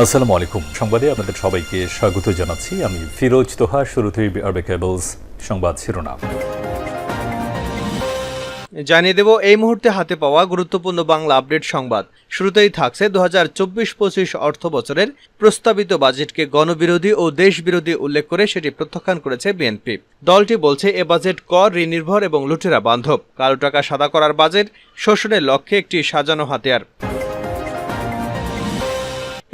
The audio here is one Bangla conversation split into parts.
আসসালামু আলাইকুম। সংবাদে আপনাদের সবাইকে স্বাগত জানাচ্ছি। আমি ফিরোজ তোহা, শুরুতেই আরবে কেবলস সংবাদ শিরোনাম। জানিয়ে দেব, এই মুহূর্তে হাতে পাওয়া গুরুত্বপূর্ণ বাংলা আপডেট সংবাদ। শুরুতেই থাকছে দু হাজার চব্বিশ পঁচিশ অর্থ বছরের প্রস্তাবিত বাজেটকে গণবিরোধী ও দেশবিরোধী উল্লেখ করে সেটি প্রত্যাখ্যান করেছে বিএনপি। দলটি বলছে, এ বাজেট কর ঋণ নির্ভর এবং লুটেরা বান্ধব। কালো টাকা সাদা করার বাজেট, শোষণের লক্ষ্যে একটি সাজানো হাতিয়ার।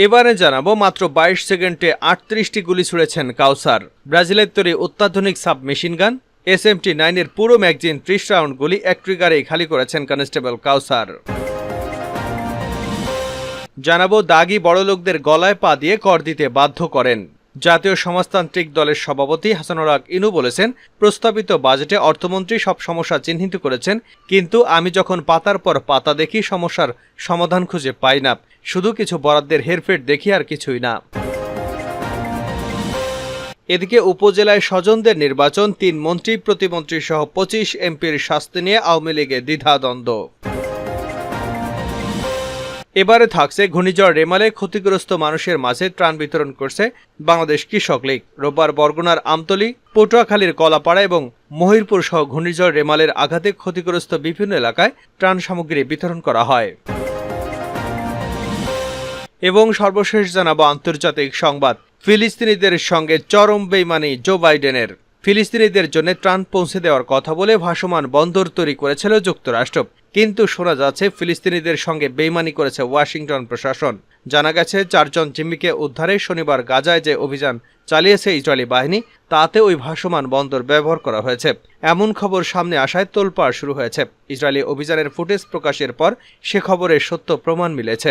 এবারে জানাব মাত্র বাইশ সেকেন্ডে আটত্রিশটি গুলি ছুড়েছেন কাউসার। ব্রাজিলের তৈরি অত্যাধুনিক sub machine gun S M T নাইনের পুরো ম্যাগজিন ত্রিশ রাউন্ড গুলি এক ট্রিগারেই খালি করেছেন কনস্টেবল কাউসার। জানাব দাগি বড়লোকদের গলায় পা দিয়ে কর দিতে বাধ্য করেন। জাতীয় সমাজতান্ত্রিক দলের সভাপতি হাসানুর হক ইনু বলেছেন, প্রস্তাবিত বাজেটে অর্থমন্ত্রী সব সমস্যা চিহ্নিত করেছেন, কিন্তু আমি যখন পাতার পর পাতা দেখি, সমস্যার সমাধান খুঁজে পাই না। শুধু কিছু বরাদ্দের হেরফের দেখি আর কিছুই না। এদিকে উপজেলায় স্বজনদের নির্বাচন, তিন মন্ত্রী প্রতিমন্ত্রী সহ পঁচিশ এমপির শাস্তি নিয়ে আওয়ামী লীগে দ্বিধাদ্বন্দ্ব। এবারে থাকছে ঘূর্ণিঝড় রেমালে ক্ষতিগ্রস্ত মানুষের মাঝে ত্রাণ বিতরণ করছে বাংলাদেশ কৃষক লীগ। রোববার বরগুনার আমতলি, পটুয়াখালীর কলাপাড়া এবং মহিরপুর সহ ঘূর্ণিঝড় রেমালের আঘাতে ক্ষতিগ্রস্ত বিভিন্ন এলাকায় ত্রাণ সামগ্রী বিতরণ করা হয়। এবং সর্বশেষ জানাব আন্তর্জাতিক সংবাদ। ফিলিস্তিনিদের সঙ্গে চরম বেইমানি জো বাইডেনের। ফিলিস্তিনিদের জন্য ত্রাণ পৌঁছে দেওয়ার কথা বলে ভাসমান বন্দর তৈরি করেছিল যুক্তরাষ্ট্র। কিন্তু শোনা যাচ্ছে ফিলিস্তিনিদের সঙ্গে বেইমানি করেছে ওয়াশিংটন প্রশাসন। জানা গেছে, চারজন জিম্মিকে উদ্ধারে শনিবার গাজায় যে অভিযান চালিয়েছে ইসরায়েলি বাহিনী, তাতে ওই ভাসমান বন্দর ব্যবহার করা হয়েছে। এমন খবর সামনে আসায় তোলপাড় শুরু হয়েছে। ইসরায়েলি অভিযানের ফুটেজ প্রকাশের পর সে খবরের সত্য প্রমাণ মিলেছে।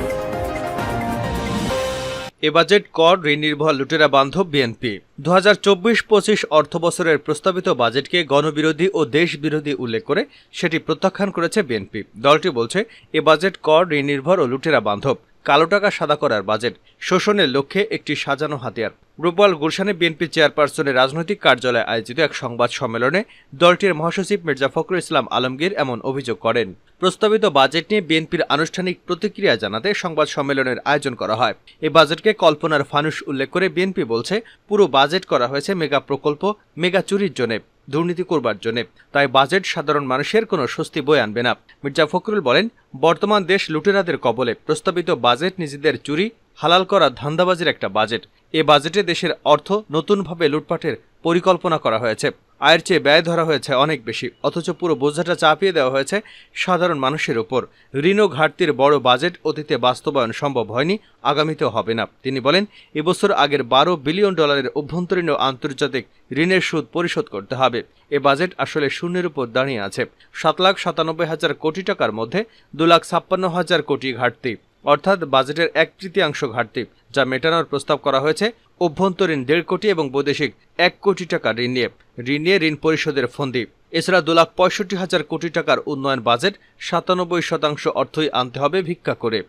এ বাজেট কর ঋণ নির্ভর লুটেরা বান্ধব বিএনপি। দু হাজার চব্বিশ পঁচিশ অর্থ বছরের প্রস্তাবিত বাজেটকে গণবিরোধী ও দেশবিরোধী উল্লেখ করে সেটি প্রত্যাখ্যান করেছে বিএনপি। দলটি বলছে, এ বাজেট কর ঋণ নির্ভর ও লুটেরা বান্ধব। কালো টাকা সাদা করার বাজেট। শোষণের লক্ষ্যে একটি সাজানো হাতিয়ার। রূপবাল গুলশানে বিএনপি চেয়ারপারসনের রাজনৈতিক কার্যালয়ে আয়োজিত এক সংবাদ সম্মেলনে দলটির মহাসচিব মির্জা ফখরুল ইসলাম আলমগীর এমন অভিযোগ করেন। প্রস্তাবিত বাজেট নিয়ে বিএনপির আনুষ্ঠানিক প্রতিক্রিয়া জানাতে সংবাদ সম্মেলনের আয়োজন করা হয়। এই বাজেটকে কল্পনার ফানুষ উল্লেখ করে বিএনপি বলছে, পুরো বাজেট করা হয়েছে মেগা প্রকল্প, মেগা চুরির জন্য। দুর্নীতি করবার জন্য। তাই বাজেট সাধারণ মানুষের কোনো স্বস্তি বয়ে আনবে না। মির্জা ফখরুল বলেন, বর্তমান দেশ লুটেরাদের কবলে। প্রস্তাবিত বাজেট নিজেদের চুরি, হালাল করা ধান্দাবাজির একটা বাজেট। এ বাজেটে দেশের অর্থ নতুনভাবে লুটপাটের পরিকল্পনা করা হয়েছে। আয়ের চেয়ে ব্যয় ধরা হয়েছে অনেক বেশি, অথচ পুরো বোঝাটা চাপিয়ে দেওয়া হয়েছে সাধারণ মানুষের ওপর। ঋণ ঘাটতির বড় বাজেট অতীতে বাস্তবায়ন সম্ভব হয়নি, আগামীতেও হবে না। তিনি বলেন, এবছর আগের বারো বিলিয়ন ডলারের অভ্যন্তরীণ ও আন্তর্জাতিক ঋণের সুদ পরিশোধ করতে হবে। এ বাজেট আসলে শূন্যের উপর দাঁড়িয়ে আছে। সাত লাখ সাতানব্বই হাজার কোটি টাকার মধ্যে দু লাখ ছাপ্পান্ন হাজার কোটি ঘাটতি, অর্থাৎ বাজেটের এক তৃতীয়াংশ ঘাটতি, যা মেটানোর প্রস্তাব করা হয়েছে অভ্যন্তরীণ দেড় কোটি এবং বৈদেশিক এক কোটি টাকা ঋণ নিয়ে ঋণ নিয়ে ঋণ পরিশোধের ফন্দি। এছাড়া দু লাখ পঁয়ষট্টি হাজার কোটি টাকার উন্নয়ন বাজেট সাতানব্বই শতাংশ অর্থই আনতে হবে ভিক্ষা করে।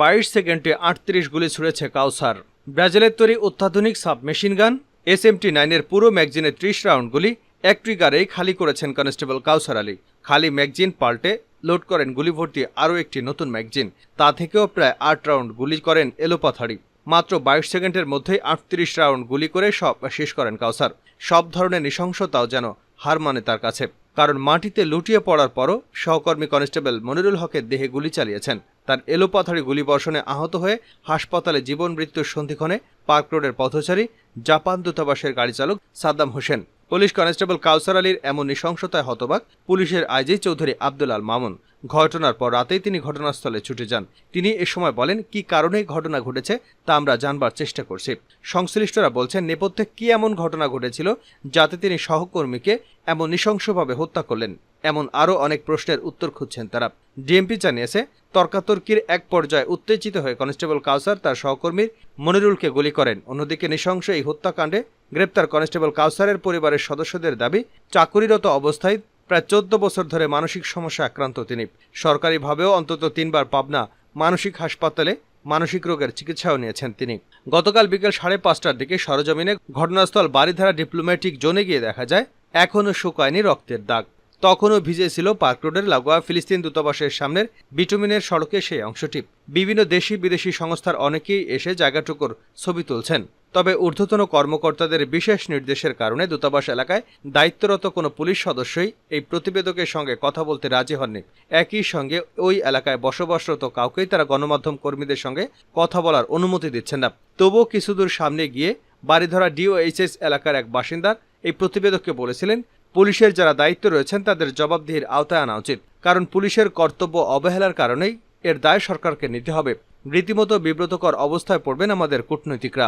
বাইশ সেকেন্ডে আটত্রিশ গুলি ছুড়েছে কাউসার। ব্রাজিলের তৈরি অত্যাধুনিক sub machine gun S M T নাইনের পুরো ম্যাগজিনের ত্রিশ রাউন্ড গুলি এক ট্রিগারেই খালি করেছেন কনস্টেবল কাউসার আলী। খালি ম্যাগজিন পাল্টে লোড করেন গুলি ভর্তি আরও একটি নতুন ম্যাগজিন। তা থেকেও প্রায় আট রাউন্ড গুলি করেন এলোপাথাড়ি মাত্র বাইশ সেকেন্ডের মধ্যেই আটত্রিশ রাউন্ড গুলি করে সব শেষ করেন কাউসার। সব ধরনের নৃশংসতাও যেন হার মানে তার কাছে। কারণ মাটিতে লুটিয়ে পড়ার পরও সহকর্মী কনস্টেবল মনিরুল হকের দেহে গুলি চালিয়েছেন। তার এলোপাথাড়ি গুলিবর্ষণে আহত হয়ে হাসপাতালে জীবন মৃত্যুর সন্ধিক্ষণে পার্ক রোডের পথচারী জাপান দূতাবাসের গাড়ি চালক সাদ্দাম হোসেন পুলিশ কনস্টেবল কাউসার আলীর এমন নৃশংসতায় হতবাক পুলিশের আইজি চৌধুরী আব্দুল আল মামুন। ঘটনার পর রাতেই তিনি ঘটনাস্থলে ছুটে যান। তিনি এ সময় বলেন, কি কারণে ঘটনা ঘটেছে তা আমরা জানবার চেষ্টা করছি। সংশ্লিষ্টরা বলছেন, নেপথ্যে কি এমন ঘটনা ঘটেছিল যাতে তিনি সহকর্মীকে এমন নৃশংসভাবে হত্যা করলেন? এমন আরও অনেক প্রশ্নের উত্তর খুঁজছেন তারা। ডিএমপি জানিয়েছে তর্কাতর্কির এক পর্যায়ে উত্তেজিত হয়ে কনস্টেবল কাউসার তার সহকর্মীর মনিরুলকে গুলি করেন। অন্যদিকে নৃশংস এই হত্যাকাণ্ডে গ্রেপ্তার কনস্টেবল কাউসারের পরিবারের সদস্যদের দাবি, চাকুরিরত অবস্থায় প্রায় চোদ্দ বছর ধরে মানসিক সমস্যা আক্রান্ত তিনি। সরকারিভাবেও অন্তত তিনবার পাবনা মানসিক হাসপাতালে মানসিক রোগের চিকিৎসাও নিয়েছেন তিনি। গতকাল বিকেল সাড়ে পাঁচটার দিকে সরজমিনে ঘটনাস্থল বারিধারা ডিপ্লোম্যাটিক জোনে গিয়ে দেখা যায় এখনও শুকায়নি রক্তের দাগ। তখনও ভিজে ছিল পার্ক রোডের লাগোয়া ফিলিস্তিন দূতাবাসের সামনের বিটুমিনের সড়কে সেই অংশটি। বিভিন্ন দেশি বিদেশি সংস্থার অনেকেই এসে জায়গাটুকুর ছবি তুলছেন। তবে ঊর্ধ্বতন কর্মকর্তাদের বিশেষ নির্দেশের কারণে দূতাবাস এলাকায় দায়িত্বরত কোনো পুলিশ সদস্যই এই প্রতিবেদকের সঙ্গে কথা বলতে রাজি হননি। একই সঙ্গে ওই এলাকায় বসবাসরত কাউকেই তারা গণমাধ্যম কর্মীদের সঙ্গে কথা বলার অনুমতি দিচ্ছেন না। তবুও কিছুদূর সামনে গিয়ে বাড়িধরা ডিওএইচএস এলাকার এক বাসিন্দার এই প্রতিবেদককে বলেছিলেন পুলিশের যারা দায়িত্ব রয়েছেন, তাদের জবাবদিহির আওতায় আনা উচিত। কারণ পুলিশের কর্তব্য অবহেলার কারণেই এর দায় সরকারকে নিতে হবে। রীতিমতো বিব্রতকর অবস্থায় পড়বেন আমাদের কূটনৈতিকরা।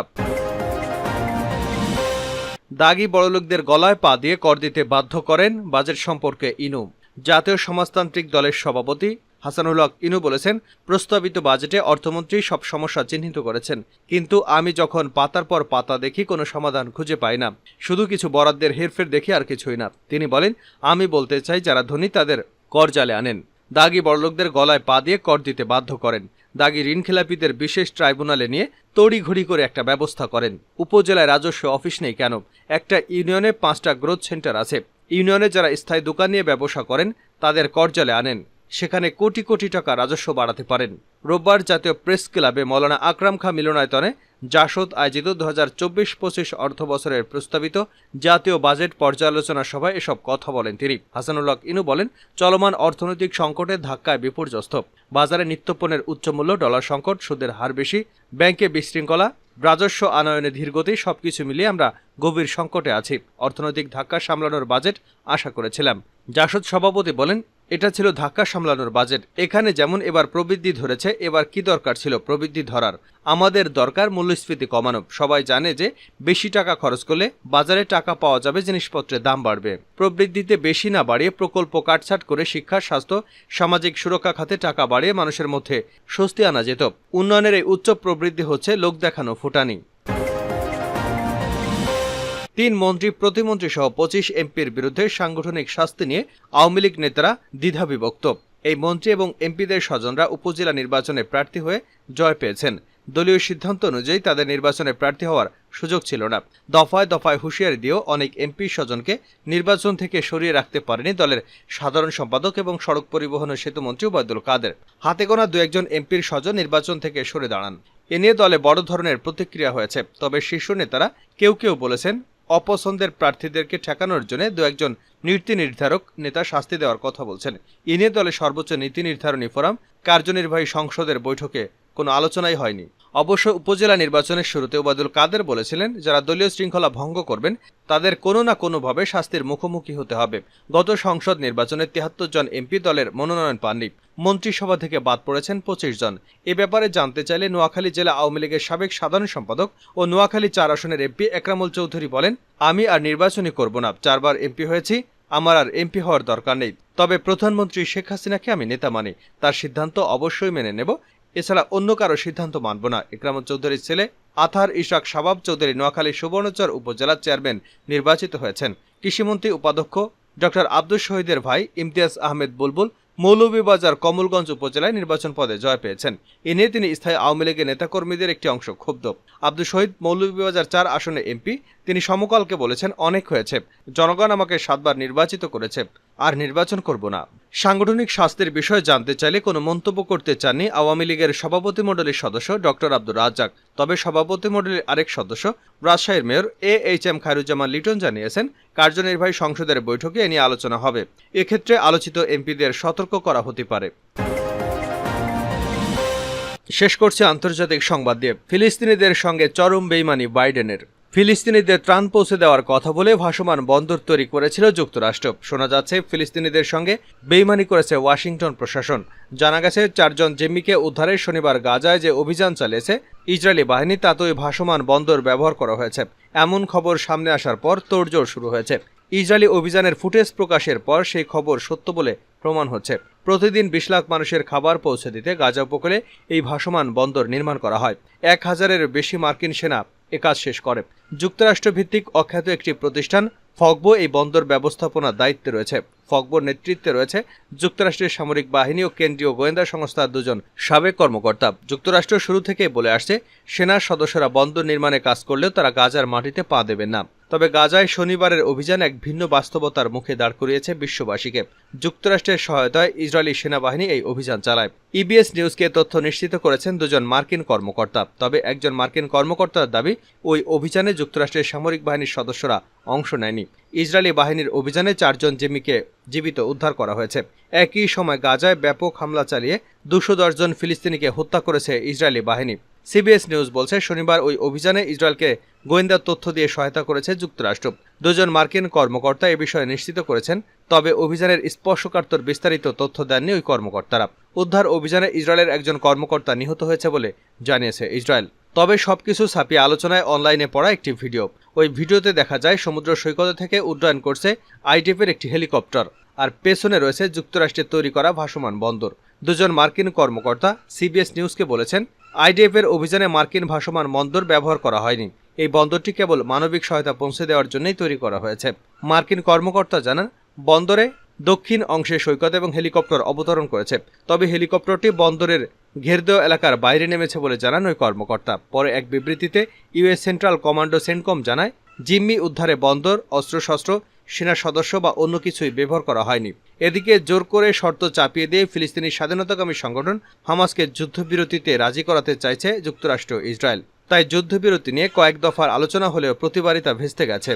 দাগি বড়লোকদের গলায় পা দিয়ে কর দিতে বাধ্য করেন বাজেট সম্পর্কে ইনু। জাতীয় সমাজতান্ত্রিক দলের সভাপতি হাসানুল হক ইনু বলেছেন, প্রস্তাবিত বাজেটে অর্থমন্ত্রী সব সমস্যা চিহ্নিত করেছেন। কিন্তু আমি যখন পাতার পর পাতা দেখি, কোনো সমাধান খুঁজে পাই না। শুধু কিছু বরাদ্দের হেরফের দেখি আর কিছুই না। তিনি বলেন, আমি বলতে চাই, যারা ধনী তাদের কর জালে আনেন। দাগি বড়লোকদের গলায় পা দিয়ে কর দিতে বাধ্য করেন। দাগি ঋণখেলাপিদের বিশেষ ট্রাইব্যুনালে নিয়ে তড়িঘড়ি করে একটা ব্যবস্থা করেন। উপজেলায় রাজস্ব অফিস নেই কেন? একটা ইউনিয়নে পাঁচটা গ্রোথ সেন্টার আছে। ইউনিয়নে যারা স্থায়ী দোকান নিয়ে ব্যবসা করেন, তাদের করজালে আনেন। সেখানে কোটি কোটি টাকা রাজস্ব বাড়াতে পারেন। রোববার জাতীয় প্রেস ক্লাবে মৌলানা আকরাম খা মিলনায়তনে জাসদ আয়োজিত দু হাজার চব্বিশ পঁচিশ অর্থ বছরের প্রস্তাবিত জাতীয় বাজেট পর্যালোচনা সভায় এসব কথা বলেন তিনি। হাসানুল্লাহ ইনু বলেন, চলমান অর্থনৈতিক সংকটের ধাক্কায় বিপর্যস্ত। বাজারে নিত্যপণ্যের উচ্চমূল্য ডলার সংকট, সুদের হার বেশি, ব্যাংকে বিশৃঙ্খলা, রাজস্ব আনয়নে ধীরগতি, সবকিছু মিলিয়ে আমরা গভীর সংকটে আছি। অর্থনৈতিক ধাক্কা সামলানোর বাজেট আশা করেছিলাম। জাসদ সভাপতি বলেন এটা ছিল ধাক্কা সামলানোর বাজেট এখানে যেমন এবার প্রবৃদ্ধি ধরেছে, এবার কি দরকার ছিল প্রবৃদ্ধি ধরার? আমাদের দরকার মূল্যস্ফীতি কমানো। সবাই জানে যে বেশি টাকা খরচ করলে বাজারে টাকা পাওয়া যাবে, জিনিসপত্রের দাম বাড়বে। প্রবৃদ্ধিতে বেশি না বাড়িয়ে প্রকল্প কাটছাট করে শিক্ষা, স্বাস্থ্য, সামাজিক সুরক্ষা খাতে টাকা বাড়িয়ে মানুষের মধ্যে স্বস্তি আনা যেত। উন্নয়নের এই উচ্চ প্রবৃদ্ধি হচ্ছে লোক দেখানো ফুটানি। তিন মন্ত্রী, প্রতিমন্ত্রী সহ পঁচিশ এমপির বিরুদ্ধে সাংগঠনিক শাস্তি নিয়ে আওয়ামী লীগ নেতারা দ্বিধাবিভক্ত। এই মন্ত্রী এবং এমপিদের স্বজনরা উপজেলা নির্বাচনে প্রার্থী হয়ে জয় পেয়েছেন। দলীয় সিদ্ধান্ত অনুযায়ী তাদের নির্বাচনে প্রার্থী হওয়ার সুযোগ ছিল না। দফায় দফায় হুঁশিয়ারি দিয়েও অনেক এমপি স্বজনকে নির্বাচন থেকে সরিয়ে রাখতে পারেনি দলের সাধারণ সম্পাদক এবং সড়ক পরিবহন ও সেতুমন্ত্রী ওবায়দুল কাদের। হাতে গোনা দু একজন এমপির স্বজন নির্বাচন থেকে সরে দাঁড়ান। এ নিয়ে দলে বড় ধরনের প্রতিক্রিয়া হয়েছে। তবে শীর্ষ নেতারা কেউ কেউ বলেছেন অপছন্দের প্রার্থীদেরকে ঠেকানোর জন্য দু একজন নীতি নির্ধারক নেতা শাস্তি দেওয়ার কথা বলছেন। এ দলে সর্বোচ্চ নীতি নির্ধারণী ফোরাম, কার্যনির্বাহী সংসদের বৈঠকে কোনো আলোচনাই হয়নি। অবশ্য উপজেলা নির্বাচনের শুরুতে ওবায়দুল কাদের বলেছিলেন, যারা দলীয় শৃঙ্খলা ভঙ্গ করবেন, তাদের কোনো না কোনোভাবে শাস্তির মুখোমুখি হতে হবে। গত সংসদ নির্বাচনে তিয়াত্তর জন এমপি দলের মনোনয়ন পাননি। মন্ত্রিসভা থেকে বাদ পড়েছেন পঁচিশ জন। এ ব্যাপারে জানতে চাইলে নোয়াখালী জেলা আওয়ামী লীগের সাবেক সাধারণ সম্পাদক ও নোয়াখালী চার আসনের এমপি একরামুল চৌধুরী বলেন, আমি আর নির্বাচনই করব না। চারবার এমপি হয়েছি, আমার আর এমপি হওয়ার দরকার নেই। তবে প্রধানমন্ত্রী শেখ হাসিনাকে আমি নেতা মানি। তার সিদ্ধান্ত অবশ্যই মেনে নেব এছাড়া অন্য কারও সিদ্ধান্ত মানব না। ইকরামুল চৌধুরীর ছেলে আথার ইশাক শাবাব চৌধুরী নোয়াখালী সুবর্ণচর উপজেলার চেয়ারম্যান নির্বাচিত হয়েছেন। কৃষিমন্ত্রী উপাধ্যক্ষ ডক্টর আব্দুল শহীদের ভাই ইমতিয়াজ আহমেদ বুলবুল মৌলভীবাজার কমলগঞ্জ উপজেলায় নির্বাচন পদে জয় পেয়েছেন। এ নিয়ে তিনি স্থায়ী আওয়ামী লীগের নেতাকর্মীদের একটি অংশ ক্ষুব্ধ। আব্দুল শহীদ মৌলভীবাজার চার আসনে এমপি। তিনি সমকালকে বলেছেন, অনেক হয়েছে। জনগণ আমাকে সাতবার নির্বাচিত করেছে। আর নির্বাচন করব না। সাংগঠনিক স্বাস্থ্যের বিষয়ে জানতে চাইলে কোনো মন্তব্য করতে চাননি আওয়ামী লীগের সভাপতি মণ্ডলীর সদস্য ডক্টর আব্দুর রাজ্জাক। তবে সভাপতি মণ্ডলীর আরেক সদস্য, রাজশাহীর mayor A H M Khairuzzaman Liton জানিয়েছেন, কার্যনির্বাহী সংসদের বৈঠকে এ নিয়ে আলোচনা হবে। এক্ষেত্রে আলোচিত এমপিদের সতর্ক করা হতে পারে। শেষ করছে আন্তর্জাতিক সংবাদ দিয়ে। ফিলিস্তিনিদের সঙ্গে চরম বেইমানি বাইডেনের। ফিলিস্তিনিদের ত্রাণ পৌঁছে দেওয়ার কথা বলে ভাসমান বন্দর তৈরি করেছিল যুক্তরাষ্ট্র। শোনা যাচ্ছে, ফিলিস্তিনিদের সঙ্গে বেইমানি করেছে ওয়াশিংটন প্রশাসন। জানা গেছে, চারজন জেমিকে উদ্ধারে শনিবার গাজায় যে অভিযান চালিয়েছে ইসরায়েলি বাহিনী, তাতেই ভাসমান বন্দর ব্যবহার করা হয়েছে। এমন খবর সামনে আসার পর তোড়জোড় শুরু হয়েছে। ইসরায়েলি অভিযানের ফুটেজ প্রকাশের পর সেই খবর সত্য বলে প্রমাণ হচ্ছে। প্রতিদিন বিশ লাখ মানুষের খাবার পৌঁছে দিতে গাজা উপকূলে এই ভাসমান বন্দর নির্মাণ করা হয়। এক হাজারের বেশি মার্কিন সেনা এ কাজ শেষ করে। যুক্তরাষ্ট্র ভিত্তিক অখ্যাত একটি প্রতিষ্ঠান ফগবো এই বন্দর ব্যবস্থাপনার দায়িত্বে রয়েছে। ফগবোর নেতৃত্বে রয়েছে যুক্তরাষ্ট্রের সামরিক বাহিনী ও কেন্দ্রীয় গোয়েন্দা সংস্থার দুজন সাবেক কর্মকর্তা। যুক্তরাষ্ট্র শুরু থেকে বলে আসছে সেনার সদস্যরা বন্দর নির্মাণে কাজ করলেও তারা গাজার মাটিতে পা দেবেন না। তবে গাজায় শনিবারের অভিযান এক ভিন্ন বাস্তবতার মুখে দাঁড় করিয়েছে বিশ্ববাসীকে। যুক্তরাষ্ট্রের সহায়তায় ইসরায়েলি সেনাবাহিনী এই অভিযান চালায়। ইবিএস নিউজকে তথ্য নিশ্চিত করেছেন দুজন মার্কিন কর্মকর্তা। তবে একজন মার্কিন কর্মকর্তার দাবি, ওই অভিযানে যুক্তরাষ্ট্রের সামরিক বাহিনীর সদস্যরা অংশ নেয়নি। ইসরায়েলি বাহিনীর অভিযানে চারজন জিম্মিকে জীবিত উদ্ধার করা হয়েছে। একই সময় গাজায় ব্যাপক হামলা চালিয়ে দুশো জন ফিলিস্তিনিকে হত্যা করেছে ইসরায়েলি বাহিনী। সিবিএস নিউজ বলছে, শনিবার ওই অভিযানে ইসরায়েলকে গোয়েন্দা তথ্য দিয়ে সহায়তা করেছে যুক্তরাষ্ট্র। দুজন মার্কিন কর্মকর্তা এ বিষয়ে নিশ্চিত করেছেন, তবে অভিযানের স্পর্শকাতর বিস্তারিত তথ্য দেননি ওই কর্মকর্তারা। উদ্ধার অভিযানে ইসরায়েলের একজন কর্মকর্তা নিহত হয়েছে বলে জানিয়েছে ইসরায়েল। তবে সবকিছু ছাপিয়ে আলোচনায় অনলাইনে পড়া একটি ভিডিও। ওই ভিডিওতে দেখা যায়, সমুদ্র সৈকত থেকে উড্ডয়ন করছে আইডিএফের একটি হেলিকপ্টার আর পেছনে রয়েছে যুক্তরাষ্ট্রের তৈরি করা ভাসমান বন্দর। দুজন মার্কিন কর্মকর্তা সিবিএস নিউজকে বলেছেন আইডিএফ এর অভিযানে মার্কিন ভাসমান বন্দর ব্যবহার করা হয়নি। এই বন্দরটি কেবল মানবিক সহায়তা পৌঁছে দেওয়ার জন্যই তৈরি করা হয়েছে। মার্কিন কর্মকর্তা জানান, বন্দরে দক্ষিণ অংশে সৈকত এবং হেলিকপ্টার অবতরণ করেছে। তবে হেলিকপ্টারটি বন্দরের ঘেরদেও এলাকার বাইরে নেমেছে বলে জানান ওই কর্মকর্তা। পরে এক বিবৃতিতে ইউএস সেন্ট্রাল কমান্ডো সেন্টকম জানায়, জিম্মি উদ্ধারে বন্দর, অস্ত্রশস্ত্র সেনা সদস্য বা অন্য কিছুই ব্যবহার করা হয়নি। এদিকে জোর করে শর্ত চাপিয়ে দিয়ে ফিলিস্তিনি স্বাধীনতাকামী সংগঠন হামাসকে যুদ্ধবিরতিতে রাজি করাতে চাইছে যুক্তরাষ্ট্র ইসরায়েল। তাই যুদ্ধবিরতি নিয়ে কয়েক দফার আলোচনা হলেও প্রতিবারই তা ভেস্তে গেছে।